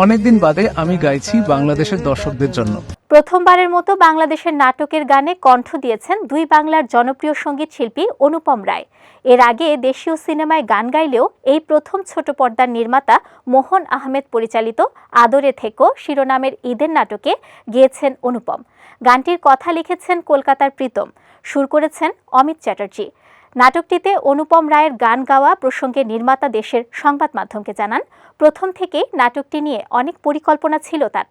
অনেকদিন বাদে আমি গাইছি বাংলাদেশের দর্শকদের জন্য। প্রথমবারের মতো বাংলাদেশের নাটকের গানে কণ্ঠ দিয়েছেন দুই বাংলার জনপ্রিয় সংগীত শিল্পী অনুপম রায়। এর আগে দেশীয় সিনেমায় গান গাইলেও এই প্রথম ছোট পর্দার নির্মাতা মোহন আহমেদ পরিচালিত আদরে থেকো শিরোনামের ঈদের নাটকে গেয়েছেন অনুপম। গানটির কথা লিখেছেন কলকাতার প্রীতম। সুর করেছেন অমিত চ্যাটার্জি। নাটকটিতে অনুপম রায়ের গান গাওয়া প্রসঙ্গে নির্মাতা দেশের সংবাদ মাধ্যমকে জানান, প্রথম থেকেই নাটকটি নিয়ে অনেক পরিকল্পনা ছিল তার।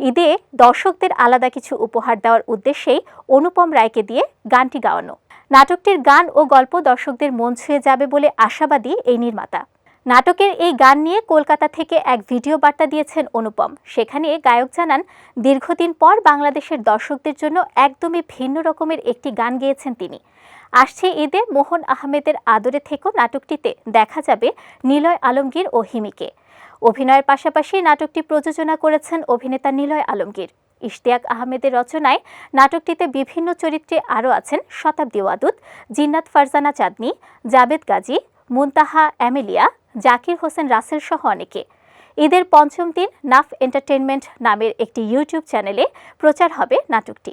ঈদে দর্শকদের আলাদা কিছু উপহার দেওয়ার উদ্দেশ্যেই অনুপম রায়কে দিয়ে গানটি গাওয়ানো। নাটকটির গান ও গল্প দর্শকদের মন ছুঁয়ে যাবে বলে আশাবাদী এই নির্মাতা। নাটকের এই গান নিয়ে কলকাতা থেকে এক ভিডিও বার্তা দিয়েছেন অনুপম। সেখানে গায়ক জানান, দীর্ঘদিন পর বাংলাদেশের দর্শকদের জন্য একদমই ভিন্ন রকমের একটি গান গেয়েছেন তিনি। আসছে ঈদে মোহন আহমেদের আদরে থেকেও নাটকটিতে, দেখা যাবে নিলয় আলমগীর ও হিমিকে। অভিনয়ের পাশাপাশি নাটকটি প্রযোজনা করেছেন অভিনেতা নিলয় আলমগীর। ইশতিয়াক আহমেদের রচনায় নাটকটিতে বিভিন্ন চরিত্রে আরও আছেন শতাব্দী ওয়াদুদ, জিন্নাত ফারজানা চাঁদনি, জাবেদ গাজী মুনতাহা অ্যামেলিয়া, জাকির হোসেন রাসেল সহ অনেকে। ঈদের পঞ্চম দিন নাফ এন্টারটেনমেন্ট নামের একটি ইউটিউব চ্যানেলে প্রচার হবে নাটকটি।